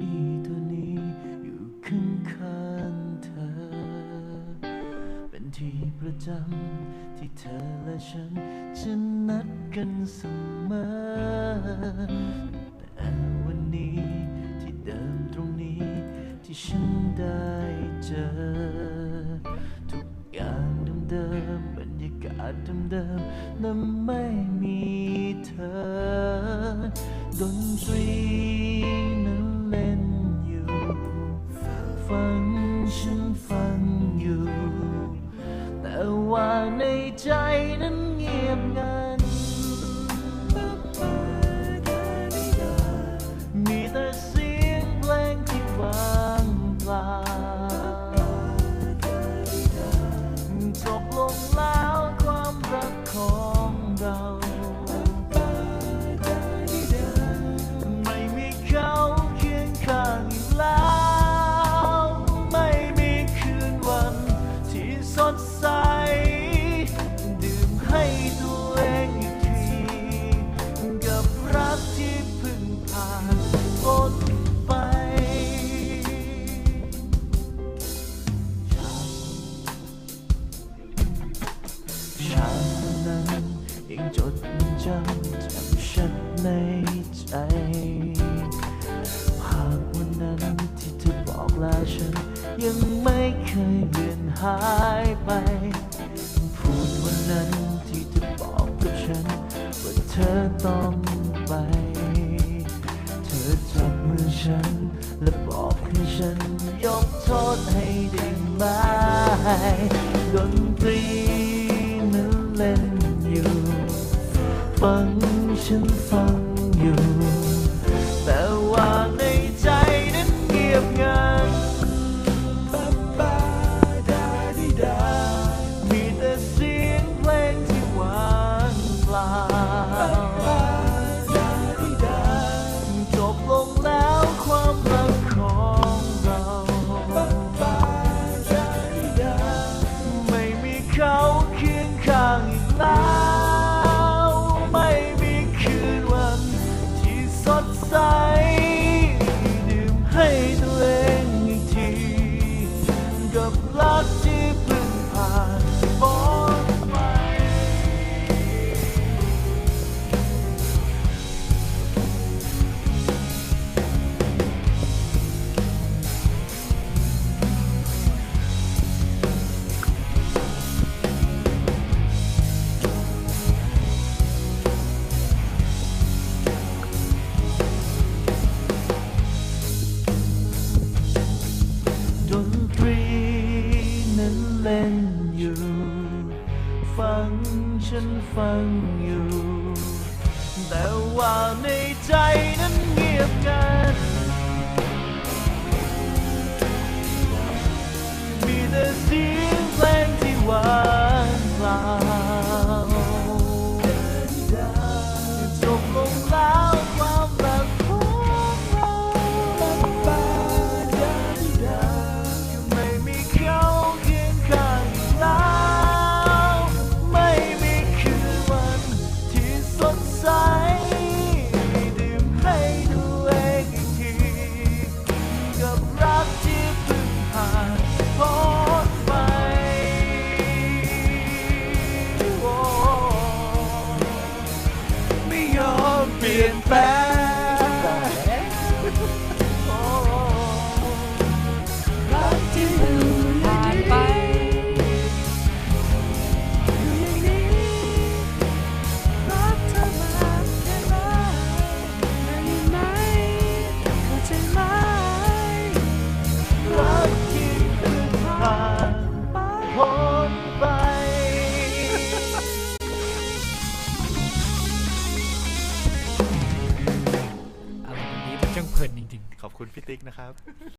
อีตัวนี้อยู่ข้างข้างๆเธอ เป็นที่ประจำที่เธอและฉันจะนัดกันเสมอ แต่วันนี้ที่เดิมตรงนี้ที่ฉันได้เจอ ทุกอย่างเดิมๆบรรยากาศเดิมๆนั้นไม่มีเธอดนตรี ดใส ดื่มให้ตัวเองอีกที กับรักที่เพิ่งผ่านพ้นไป ฉันนั้นยังจดจำจำชัดในใจ ภาพวันนั้นที่เธอบอกลาฉัน ยังไม่เคยเลือนหายไปพูดวันนั้นที่เธอบอกกับฉัน ว่าเธอต้องไป เธอจับมือฉัน และบอกให้ฉันยกโทษให้ได้ไหมดนตรีนั้นเล่นอยู่ ฟังฉันฟังา อยู่ ฟังฉันฟังอยู่ แต่ว่าในใจนั้นเงียบงัน คุณพี่ติ๊กนะครับ